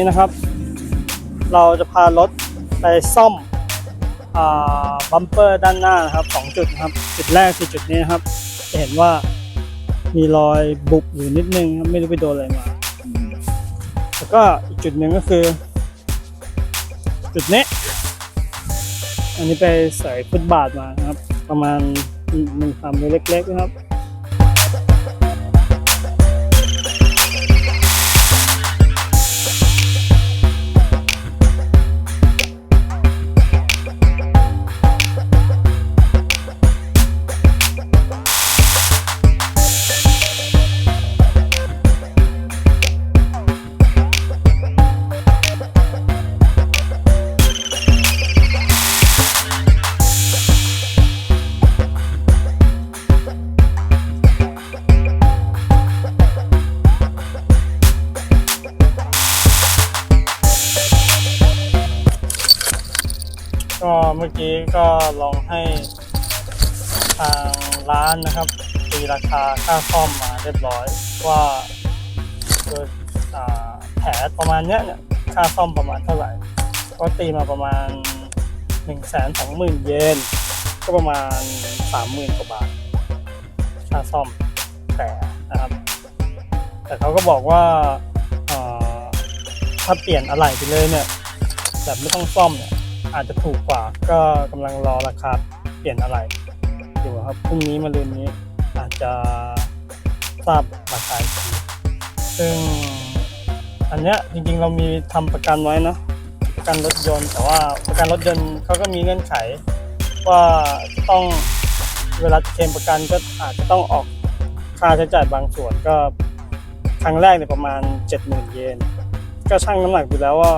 นี้นะครับ เราจะพารถไปซ่อมบัมเปอร์ด้านหน้านะครับสองจุดนะครับ จุดแรกคือจุดนี้นะครับ จะเห็นว่ามีรอยบุบอยู่นิดนึงครับไม่รู้ไปโดนอะไรมาแล้วก็อีกจุดหนึ่งก็คือ จุดนี้ อันนี้ไปใส่ฟุตบาทมาครับ ประมาณหนึ่งคำเล็กๆนะครับ ก็เมื่อกี้ก็ลองให้ทางร้านนะครับ ตีราคาค่าซ่อมมาเรียบร้อยว่าเกิดแผลประมาณเนี้ยเนี่ยค่าซ่อมประมาณเท่าไหร่ ก็ตีมาประมาณ1นึ่งแสนสองหมื่นเยนก็ประมาณสามหมื่นกว่าบาทค่าซ่อมแผลนะครับ แต่เขาก็บอกว่าอ่าถ้าเปลี่ยนอะไหล่ไปเลยเนี่ยแบบไม่ต้องซ่อมเนี่ย อาจจะถูกกว่า ก็กำลังรอราคาเปลี่ยนอะไรอยู่ครับพรุ่งนี้มาลืนนี้อาจจะทราบราคาอีกทีซึ่งอันเนี้ยจริงๆเรามีทำประกันไว้เนะประกันรถยนต์ แต่ว่าประกันรถยนต์เขาก็มีเงื่อนไข ว่าต้องเวลาเคลมประกันก็อาจจะต้องออกค่าใช้จ่ายบางส่วนก็ครั้งแรกเนี่ยประมาณ 70,000 เยน ก็ชั่งน้ำหนักดูแล้วว่า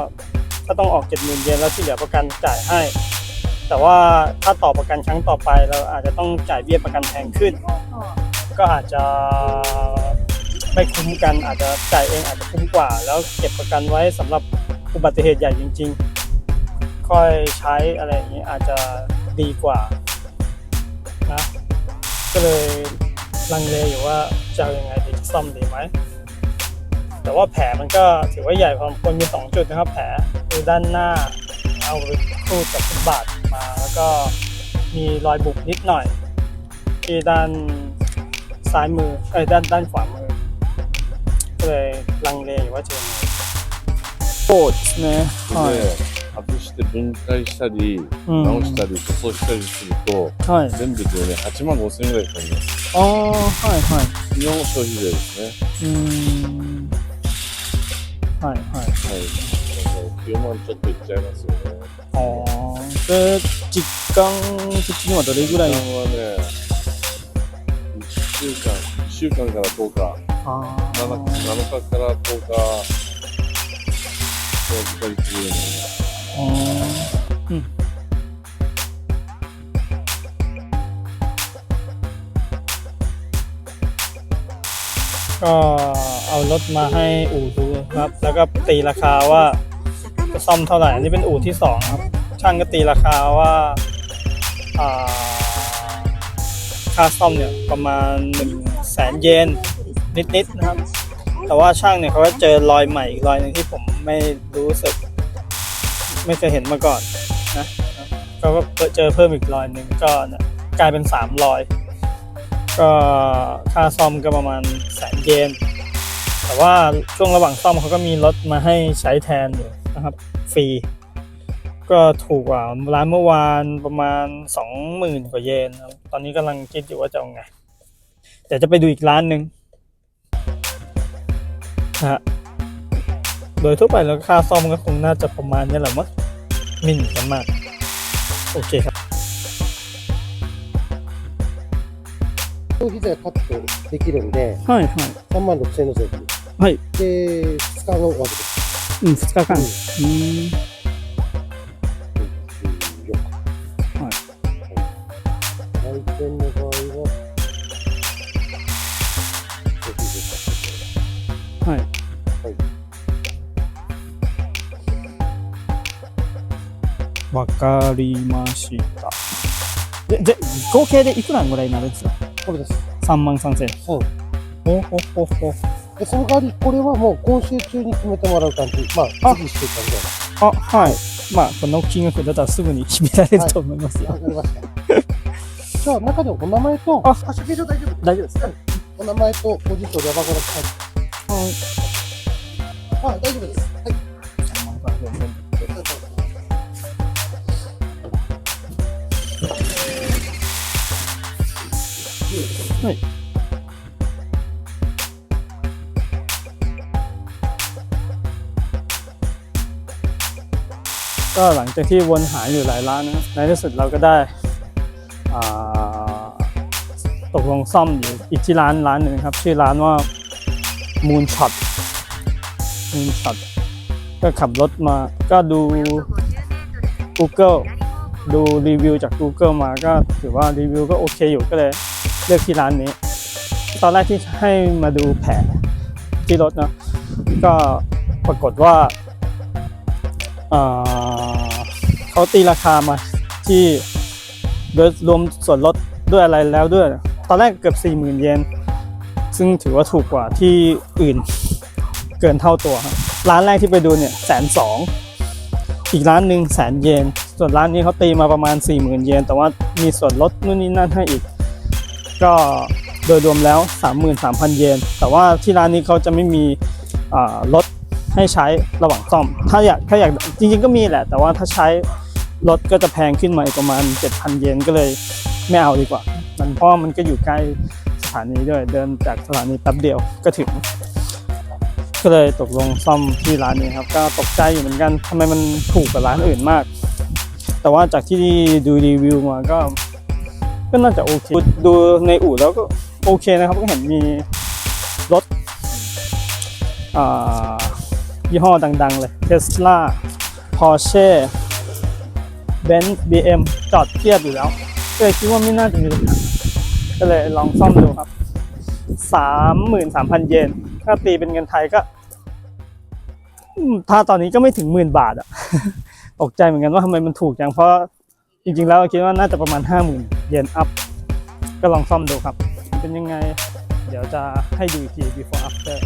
ก็ต้องออก70,000เยนแล้วที่เหลือประกันจ่ายให้ แต่ว่าถ้าต่อประกันครั้งต่อไปเราอาจจะต้องจ่ายเบี้ยประกันแพงขึ้น ก็อาจจะไม่คุ้มกันอาจจะจ่ายเองอาจจะคุ้มกว่า แล้วเก็บประกันไว้สำหรับอุบัติเหตุใหญ่จริง ๆ ค่อยใช้อะไรอย่างนี้อาจจะดีกว่านะก็เลยลังเลอยู่ว่าจะยังไงดีซ่อมดีไหมแต่ว่าแผลมันก็ถือว่าใหญ่พอควรมี2จุดนะครับแผลคือด้านหน้าเอาไปคูดกับฟุตบาทมา แล้วก็มีรอยบุบนิดหน่อย ที่ด้านซ้ายมือเอ้ยด้านด้านขวามือ ก็เลยลังเลอยู่ว่าจะยังไงโคตรนะใช่ で外して分解したり、うん直したり塗装したりすると、はい全部でね8万5千円ぐらいかかりますああはいはい日本の消費税ですねうーんはいはいはい 9万ちょっといっちゃいますよねああで実感的にはどれぐらい時間はね1週間1週間から10日あ 7, ー7日から10日そう時間にするよね อ๋ออืมก็เอารถมาให้อู่ดูครับ แล้วก็ตีราคาว่า จะซ่อมเท่าไหร่อันนี้เป็นอู่ที่สองครับ ช่างก็ตีราคาว่าค่าซ่อมเนี่ยประมาณหนึ่งแสนเยนนิดๆนะครับ แต่ว่าช่างเนี่ยเขาก็เจอรอยใหม่อีกรอยหนึ่งที่ผมไม่รู้สึก ไม่เคยเห็นมาก่อนนะก็เจอเพิ่มอีกรอยหนึ่งก็เนี่ยกลายเป็นสามรอยก็ค่าซ่อมก็ประมาณแสนเยนแต่ว่าช่วงระหว่างซ่อมเขาก็มีรถมาให้ใช้แทนอยู่ นะครับ ฟรี ก็ถูกกว่าร้านเมื่อวานประมาณสองหมื่นกว่าเยนครับตอนนี้กำลังคิดอยู่ว่าจะเอาไง เดี๋ยวจะไปดูอีกร้านหนึ่งนะฮะ โดยทั่วไปแล้วค่าซ่อมก็คงน่าจะประมาณนี้แหละมั้งไมินกันมาก โอเคครับ 消費税カットできるんで、はいはい3万6千円の税金。はい。で、2日のわけです。 うん2日間。うん。はい。はい。来店の場合は、消費税カットで。はい。はい。わかりましたでで合計でい。くらぐらい。になるんですかこれです。3万3000円う。ほほほほでその代わり、これはもう今週中に決めてもらう感じ。まあ、あ次1週間ぐらい。あはいまあこの金額だったらすぐに決められると思いますよ、わかりました。じゃあ、中でお名前と、ああ、初見書大丈夫？大丈夫ですかお名前と、ご住所、山頃さん。あ、大丈夫です。はい。はい ก็หลังจากที่วนหาอยู่หลายร้านนะในที่สุดเราก็ได้ตกลงซ่อมอยู่อีกที่ร้านร้านหนึ่งครับ ชื่อร้านว่า Moonshot Moonshot ก็ขับรถมาก็ดู Google ดูรีวิวจาก Google มาก็ถือว่ารีวิวก็โอเคอยู่ก็เลยเลือกที่ร้านนี้ ตอนแรกที่ให้มาดูแผลที่รถเนะก็ปรากฏว่า เขาตีราคามาที่โดยรวมส่วนลดด้วยอะไรแล้วด้วย ตอนแรกเกือบ 40,000 เยน ซึ่งถือว่าถูกกว่าที่อื่นเกินเท่าตัวครับร้านแรกที่ไปดูเนี่ยแสนสองอีกร้านหนึ่งแสนเยน ส่วนร้านนี้เขาตีมาประมาณ 40,000 เยน แต่ว่ามีส่วนลดนู่นนี่นั่นให้อีก ก็โดยรวมแล้ว 33,000 เยน แต่ว่าที่ร้านนี้เขาจะไม่มีอ่ารถให้ใช้ระหว่างซ่อม ถ้าอยากถ้าอยากจริงๆก็มีแหละ แต่ว่าถ้าใช้ รถก็จะแพงขึ้นมาอีกประมาณ 7,000 เยนก็เลยไม่เอาดีกว่า มันเพราะมันก็อยู่ใกล้สถานีด้วย เดินจากสถานีแป๊บเดียวก็ถึง ก็เลยตกลงซ่อมที่ร้านนี้ครับ ก็ตกใจอยู่เหมือนกันทำไมมันถูกกว่าร้านอื่นมาก แต่ว่าจากที่ดูรีวิวมาก็ ก็น่าจะโอเค ดูในอู่แล้วก็โอเคนะครับ ก็เห็นมีรถยี่ห้อดัง ๆ เลยเทสลาพอเช่ Tesla Porsche Benz BM จอดเทียบอยู่แล้วก็เลยคิดว่าไม่น่าจะมีปัญหาก็เลยลองซ่อมดูครับ33,000เยนถ้าตีเป็นเงินไทยก็ ถ้าตอนนี้ก็ไม่ถึงหมื่นบาทอะตกใจเหมือนกันว่าทำไมมันถูกจังเพราะจริงๆ แล้วคิดว่าน่าจะประมาณ50,000เยนอัพก็ลองซ่อมดูครับ เป็นยังไง เดี๋ยวจะให้ดูอีกที before after